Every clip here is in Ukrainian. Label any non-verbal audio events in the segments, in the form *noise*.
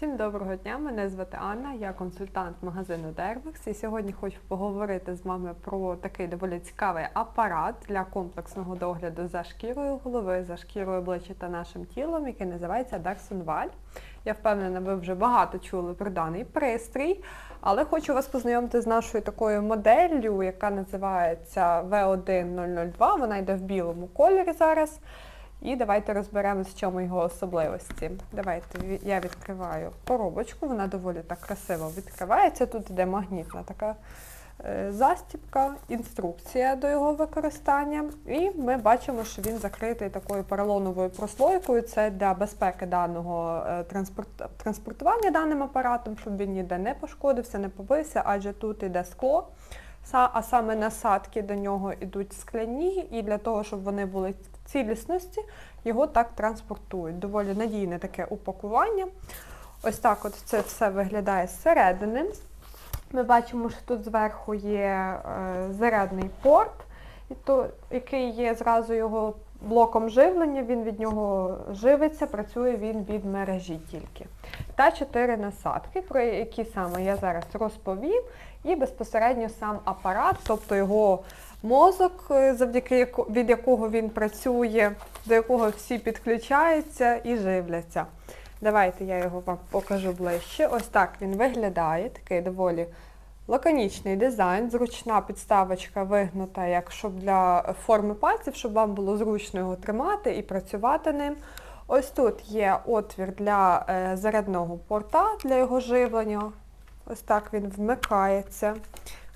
Всім доброго дня, мене звати Анна, я консультант магазину Dermex і сьогодні хочу поговорити з вами про такий доволі цікавий апарат для комплексного догляду за шкірою голови, за шкірою обличчя та нашим тілом, який називається Darsunval. Я впевнена, ви вже багато чули про даний пристрій, але хочу вас познайомити з нашою такою моделлю, яка називається V1002. Вона йде в білому кольорі зараз. І давайте розберемося, в чому його особливості. Давайте я відкриваю коробочку, вона доволі так красиво відкривається. Тут йде магнітна така е, застібка, інструкція до його використання. І ми бачимо, що він закритий такою поролоновою прослойкою. Це для безпеки даного е, транспорт- транспортування даним апаратом, щоб він ніде не пошкодився, не побився, адже тут йде скло. А саме насадки до нього йдуть скляні, і для того, щоб вони були цілісності, його так транспортують. Доволі надійне таке упакування. Ось так от це все виглядає зсередини. Ми бачимо, що тут зверху є е, зарядний порт, який є зразу його блоком живлення, він від нього живиться, працює він від мережі тільки. Та чотири насадки, про які саме я зараз розповім, і безпосередньо сам апарат, тобто його мозок, е, завдяки від якого він працює, до якого всі підключаються і живляться. Давайте я його вам покажу ближче. Ось так він виглядає, такий доволі лаконічний дизайн, зручна підставочка вигнута, як щоб для форми пальців, щоб вам було зручно його тримати і працювати ним. Ось тут є отвір для е, зарядного порта для його живлення. Ось так він вмикається.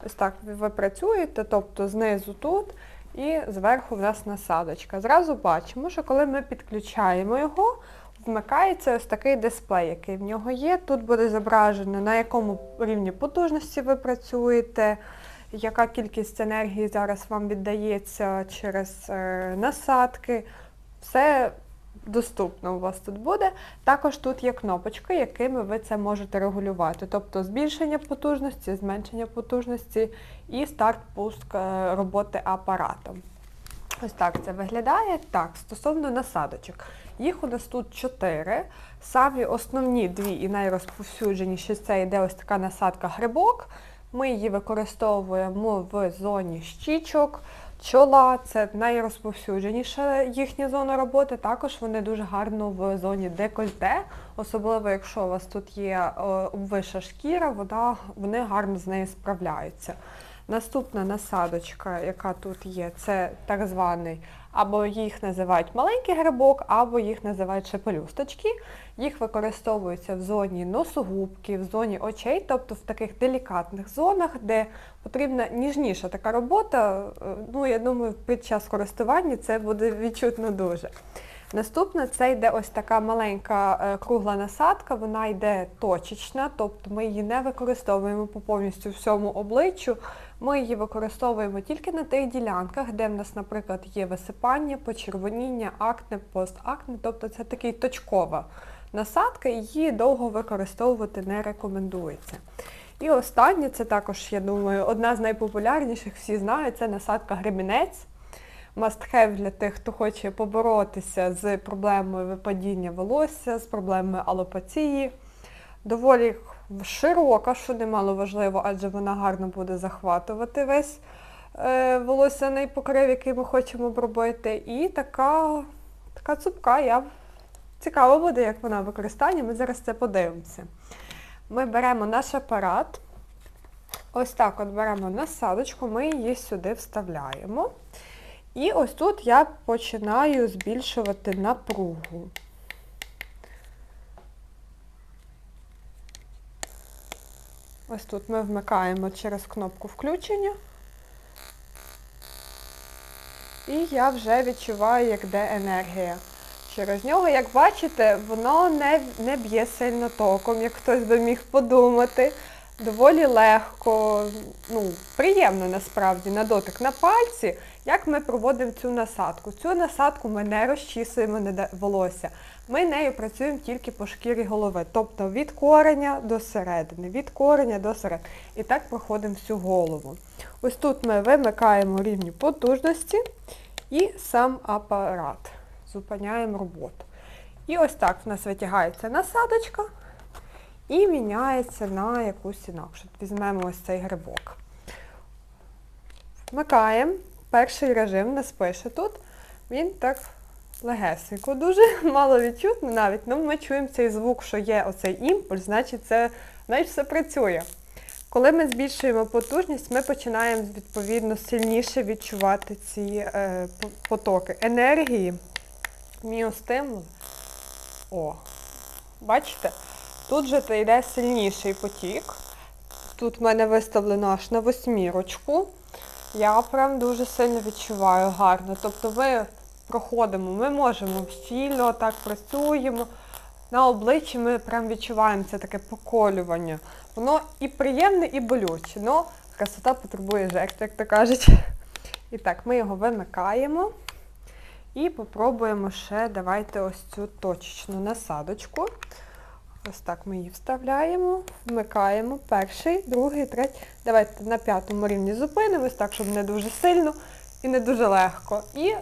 Ось так ви працюєте, тобто знизу тут і зверху в нас насадочка. Зразу бачимо, що коли ми підключаємо його, вмикається ось такий дисплей, який в нього є. Тут буде зображено, на якому рівні потужності ви працюєте, яка кількість енергії зараз вам віддається через е, насадки. Все доступно у вас тут буде. Також тут є кнопочки, якими ви це можете регулювати. Тобто збільшення потужності, зменшення потужності і старт-пуск е, роботи апаратом. Ось так це виглядає. Так, стосовно насадочок. Їх у нас тут чотири. Самі основні дві і найрозповсюдженіші це йде ось така насадка грибок. Ми її використовуємо в зоні щічок, чола. Це найрозповсюдженіша їхня зона роботи. Також вони дуже гарно в зоні декольте, особливо якщо у вас тут є обвиша шкіра, вона, вони гарно з нею справляються. Наступна насадочка, яка тут є, це так званий, або їх називають маленький грибок, або їх називають шепелюсточки. Їх використовуються в зоні носогубки, в зоні очей, тобто в таких делікатних зонах, де потрібна ніжніша така робота. Е, Ну, я думаю, під час користування це буде відчутно дуже. Наступна це йде ось така маленька е, кругла насадка, вона йде точечна, тобто ми її не використовуємо по повністю всьому обличчю. Ми її використовуємо тільки на тих ділянках, де в нас, наприклад, є висипання, почервоніння, акне, постакне, тобто це такий точкова насадка, її довго використовувати не рекомендується. І останнє, це також, я думаю, одна з найпопулярніших, всі знають, це насадка гребінець must-have для тих, хто хоче поборотися з проблемою випадіння волосся, з проблемою алопації. Доволі широка, що немало важливо, адже вона гарно буде захватувати весь е, волосяний покрив, який ми хочемо обробити. І така, така цупка, я цікаво буде, як вона в використанні. Ми зараз це подивимося. Ми беремо наш апарат. Ось так от беремо насадочку, ми її сюди вставляємо. І ось тут я починаю збільшувати напругу. Ось тут ми вмикаємо через кнопку включення. І я вже відчуваю, як де енергія. Через нього, як бачите, воно не, не б'є сильно током, як хтось би міг подумати. Доволі легко, ну, приємно насправді на дотик на пальці, як ми проводимо цю насадку. Цю насадку ми не розчісуємо не волосся. Ми нею працюємо тільки по шкірі голови, тобто від кореня до середини, від кореня до середини. І так проходимо всю голову. Ось тут ми вимикаємо рівні потужності і сам апарат. Зупиняємо роботу. І ось так в нас витягається насадочка. і міняється на якусь інакшу. Візьмемо ось цей грибок. Вмикаємо. Перший режим нас пише тут. Він так легесенько, дуже *laughs* мало відчутно навіть. Ну, ми чуємо цей звук, що є оцей імпульс, значить це значить все працює. Коли ми збільшуємо потужність, ми починаємо відповідно сильніше відчувати ці е, потоки енергії, міостимул. О, бачите? Тут же це йде сильніший потік. Тут в мене виставлено аж на восьмірочку. Я прям дуже сильно відчуваю гарно. Тобто ми проходимо, ми можемо щільно так працюємо. На обличчі ми прям відчуваємо це таке поколювання. Воно і приємне, і болюче. Но красота потребує жертв, як то кажуть. І так, ми його вимикаємо. І попробуємо ще, давайте ось цю точечну насадочку. Ось так ми її вставляємо, вмикаємо. Перший, другий, третій. Давайте на п'ятому рівні зупинимось, так, щоб не дуже сильно і не дуже легко. І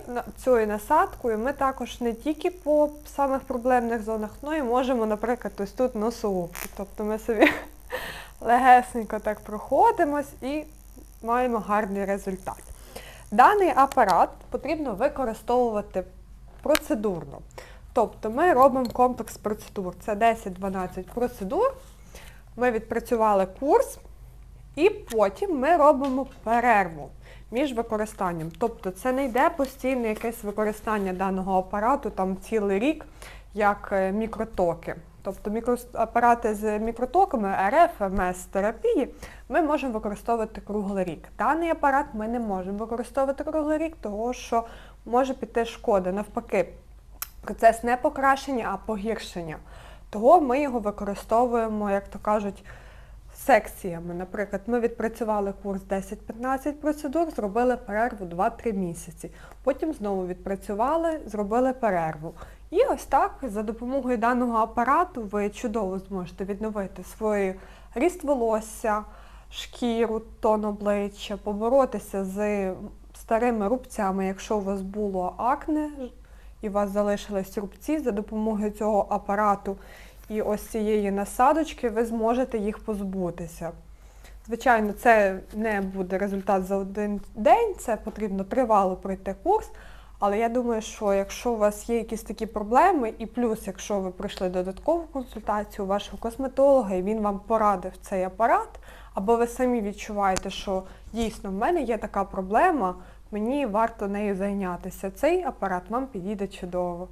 цією насадкою ми також не тільки по самих проблемних зонах, але і можемо, наприклад, ось тут носогубки. Тобто ми собі *laughs* легесенько так проходимось і маємо гарний результат. Даний апарат потрібно використовувати процедурно. Тобто ми робимо комплекс процедур. Це 10-12 процедур. Ми відпрацювали курс, і потім ми робимо перерву між використанням. Тобто це не йде постійне якесь використання даного апарату там цілий рік, як е, мікротоки. Тобто мікро- апарати з мікротоками РФ, МС терапії ми можемо використовувати круглий рік. Даний апарат ми не можемо використовувати круглий рік, тому що може піти шкода. Навпаки, процес не покращення, а погіршення. Того ми його використовуємо, як то кажуть, секціями. Наприклад, ми відпрацювали курс 10-15 процедур, зробили перерву 2-3 місяці. Потім знову відпрацювали, зробили перерву. І ось так, за допомогою даного апарату, ви чудово зможете відновити свій ріст волосся, шкіру, тон обличчя, поборотися з старими рубцями, якщо у вас було акне і у вас залишились рубці, за допомогою цього апарату і ось цієї насадочки ви зможете їх позбутися. Звичайно, це не буде результат за один день, це потрібно тривало пройти курс. Але я думаю, що якщо у вас є якісь такі проблеми, і плюс, якщо ви пройшли додаткову консультацію вашого косметолога, і він вам порадив цей апарат, або ви самі відчуваєте, що дійсно в мене є така проблема, мені варто нею зайнятися. Цей апарат вам підійде чудово.